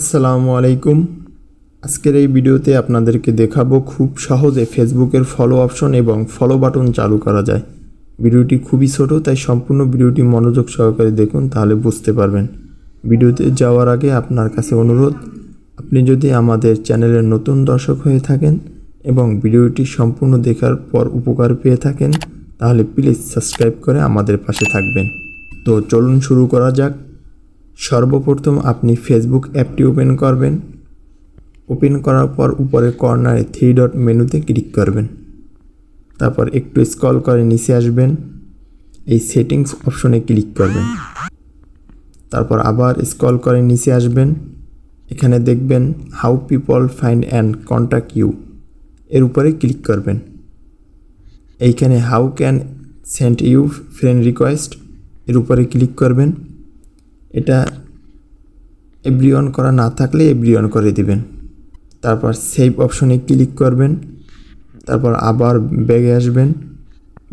আসসালামু আলাইকুম। আজকের এই ভিডিওতে আপনাদেরকে দেখাবো খুব সহজে ফেসবুকের ফলো অপশন এবং ফলো বাটন চালু করা যায়। ভিডিওটি খুবই ছোট, তাই সম্পূর্ণ ভিডিওটি মনোযোগ সহকারে দেখুন, তাহলে বুঝতে পারবেন। ভিডিওতে যাওয়ার আগে আপনার কাছে অনুরোধ, আপনি যদি আমাদের চ্যানেলের নতুন দর্শক হয়ে থাকেন এবং ভিডিওটি সম্পূর্ণ দেখার পর উপকার পেয়ে থাকেন, তাহলে প্লিজ সাবস্ক্রাইব করে আমাদের পাশে থাকবেন। তো চলুন শুরু করা যাক। সর্বপ্রথম আপনি ফেসবুক অ্যাপটি ওপেন করবেন। ওপেন করার পর উপরে কর্নারে থ্রি ডট মেনুতে ক্লিক করবেন। তারপর একটু স্ক্রল করে নিচে আসবেন। এই সেটিংস অপশনে ক্লিক করবেন। তারপর আবার স্ক্রল করে নিচে আসবেন। এখানে দেখবেন how people find and contact you এর উপরে ক্লিক করবেন। এইখানে how can send you friend request এর উপরে ক্লিক করবেন। এটা এভরিওয়ান করা না থাকলে এভরিওয়ান করে দিবেন। তারপর সেভ অপশনে ক্লিক করবেন। তারপর আবার ব্যাগে আসবেন।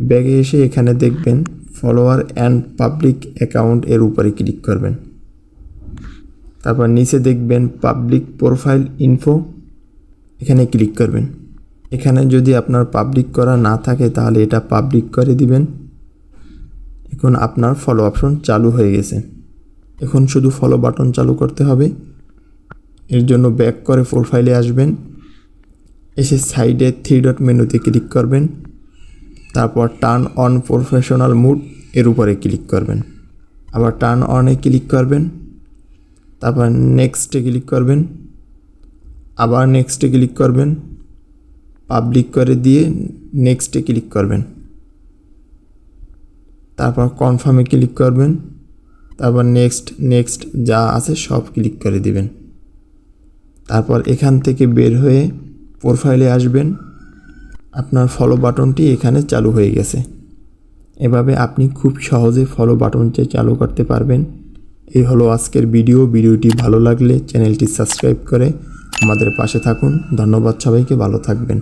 ব্যাগে এসে এখানে দেখবেন ফলোয়ার অ্যান্ড পাবলিক অ্যাকাউন্ট এর উপরে ক্লিক করবেন। তারপর নিচে দেখবেন পাবলিক প্রোফাইল ইনফো এখানে ক্লিক করবেন। এখানে যদি আপনার পাবলিক করা না থাকে তাহলে এটা পাবলিক করে দিবেন। এখন আপনার ফলো অপশন চালু হয়ে গেছে। এখন শুধু ফলো বাটন চালু করতে হবে। এর জন্য ব্যাক করে প্রোফাইলে আসবেন। এসে সাইডে থ্রি ডট মেনুতে ক্লিক করবেন। তারপর টার্ন অন প্রফেশনাল মুড এর উপরে ক্লিক করবেন। আবার টার্ন অনে ক্লিক করবেন। তারপর নেক্সটে ক্লিক করবেন। আবার নেক্সটে ক্লিক করবেন। পাবলিক করে দিয়ে নেক্সটে ক্লিক করবেন। তারপর কনফার্মে ক্লিক করবেন। তারপর নেক্সট নেক্সট যা আছে সব ক্লিক করে দিবেন। তারপর এখান থেকে বের হয়ে প্রোফাইলে আসবেন। আপনার ফলো বাটনটি এখানে চালু হয়ে গেছে। এভাবে আপনি খুব সহজে ফলো বাটনটি চালু করতে পারবেন। এই হলো আজকের ভিডিও ভিডিওটি ভালো লাগলে চ্যানেলটি সাবস্ক্রাইব করে আমাদের পাশে থাকুন। ধন্যবাদ সবাইকে, ভালো থাকবেন।